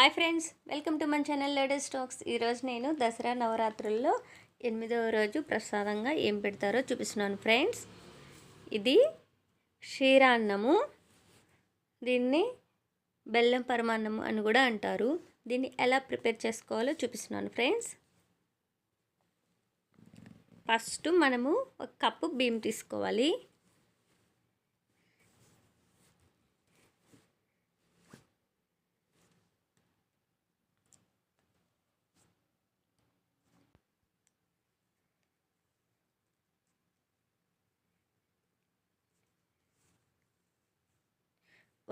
Hi friends welcome to మన channel ladies stacks. ఈరోజు నేను దసరా నవరాత్రుల్లో ఎనిమిదవ రోజు ప్రసాదంగా ఏం పెడతారో చూపిస్తున్నాను ఫ్రెండ్స్. ఇది క్షీరాన్నము. దీన్ని బెల్లం పరమాన్నము అని కూడా అంటారు. దీన్ని ఎలా ప్రిపేర్ చేసుకోవాలో చూపిస్తున్నాను ఫ్రెండ్స్. ఫస్ట్ మనము ఒక కప్పు బియ్యం తీసుకోవాలి.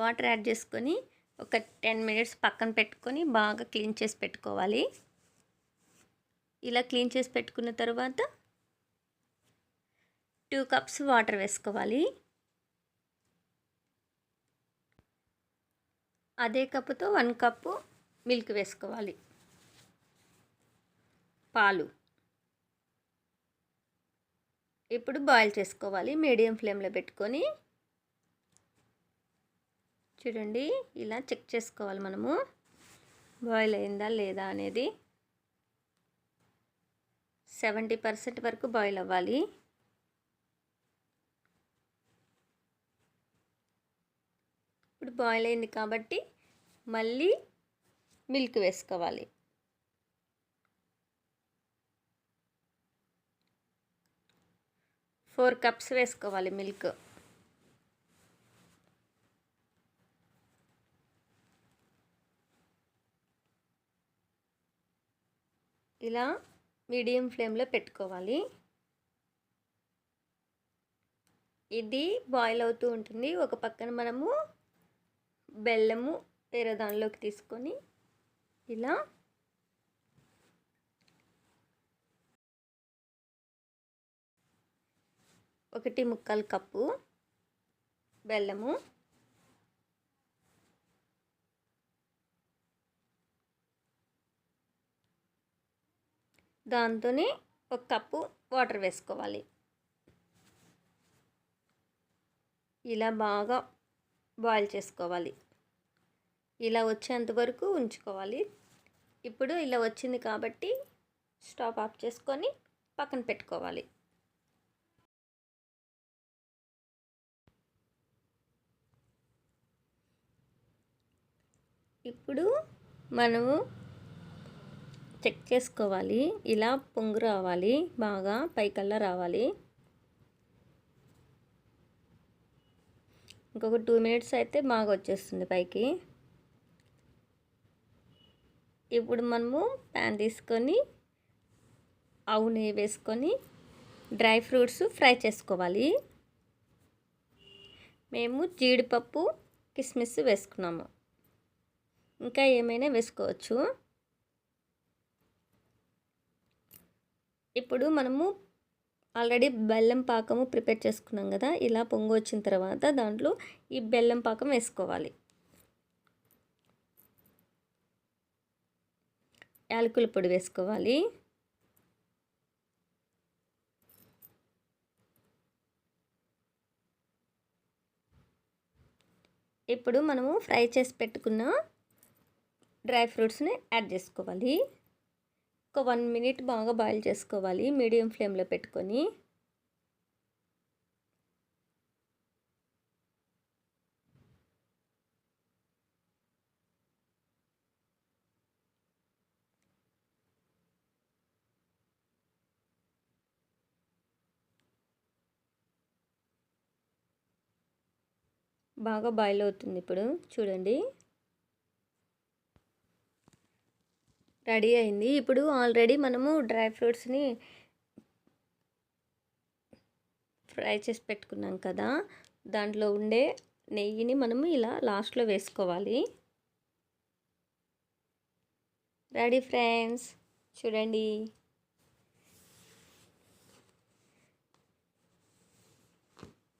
వాటర్ యాడ్ చేసుకొని ఒక టెన్ మినిట్స్ పక్కన పెట్టుకొని బాగా క్లీన్ చేసి పెట్టుకోవాలి. ఇలా క్లీన్ చేసి పెట్టుకున్న తర్వాత టూ కప్స్ వాటర్ వేసుకోవాలి. అదే కప్పుతో వన్ కప్పు మిల్క్ వేసుకోవాలి. పాలు. ఇప్పుడు బాయిల్ చేసుకోవాలి. మీడియం ఫ్లేమ్లో పెట్టుకొని చూడండి ఇలా చెక్ చేసుకోవాలి మనము. బాయిల్ అయిందా లేదా అనేది. సెవెంటీ పర్సెంట్ వరకు బాయిల్ అవ్వాలి. ఇప్పుడు బాయిల్ అయింది కాబట్టి మళ్ళీ మిల్క్ వేసుకోవాలి. ఫోర్ కప్స్ వేసుకోవాలి మిల్క్. ఇలా మీడియం ఫ్లేమ్లో పెట్టుకోవాలి. ఇది బాయిల్ అవుతూ ఉంటుంది. ఒక పక్కన మనము బెల్లము వేరే దానిలోకి తీసుకొని ఇలా ఒకటి ముక్కలు కప్పు బెల్లము దాంతోనే ఒక కప్పు వాటర్ వేసుకోవాలి. ఇలా బాగా బాయిల్ చేసుకోవాలి. ఇలా వచ్చేంత వరకు ఉంచుకోవాలి. ఇప్పుడు ఇలా వచ్చింది కాబట్టి స్టవ్ ఆఫ్ చేసుకొని పక్కన పెట్టుకోవాలి. ఇప్పుడు మనము చెక్ చేసుకోవాలి. ఇలా పొంగు రావాలి. బాగా పైకల్లా రావాలి. ఇంకొక టూ మినిట్స్ అయితే బాగా వచ్చేస్తుంది పైకి. ఇప్పుడు మనము ప్యాన్ తీసుకొని ఆవు నెయ్యి వేసుకొని డ్రై ఫ్రూట్స్ ఫ్రై చేసుకోవాలి. మేము జీడిపప్పు కిస్మిస్ వేసుకున్నాము. ఇంకా ఏమైనా వేసుకోవచ్చు. ఇప్పుడు మనము ఆల్రెడీ బెల్లం పాకము ప్రిపేర్ చేసుకున్నాం కదా ఇలా పొంగు వచ్చిన తర్వాత దాంట్లో ఈ బెల్లం పాకం వేసుకోవాలి. యాలకుల పొడి వేసుకోవాలి. ఇప్పుడు మనము ఫ్రై చేసి పెట్టుకున్న డ్రై ఫ్రూట్స్ని యాడ్ చేసుకోవాలి. ఒక వన్ మినిట్ బాగా బాయిల్ చేసుకోవాలి మీడియం ఫ్లేమ్లో పెట్టుకొని. బాగా బాయిల్ అవుతుంది ఇప్పుడు చూడండి. రెడీ అయింది. ఇప్పుడు ఆల్రెడీ మనము డ్రై ఫ్రూట్స్ని ఫ్రై చేసి పెట్టుకున్నాం కదా దాంట్లో ఉండే నెయ్యిని మనము ఇలా లాస్ట్లో వేసుకోవాలి. Ready friends? చూడండి.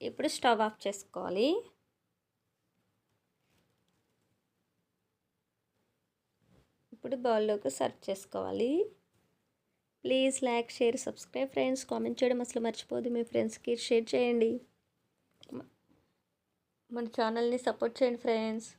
ఇప్పుడు స్టవ్ ఆఫ్ చేసుకోవాలి. ఇప్పుడు బౌల్లోకి సర్వ్ చేసుకోవాలి. Please like share subscribe friends. Comment చేయడం అసలు మర్చిపోదు మీ ఫ్రెండ్స్కి. షేర్ చేయండి. మన ఛానల్ని సపోర్ట్ చేయండి ఫ్రెండ్స్.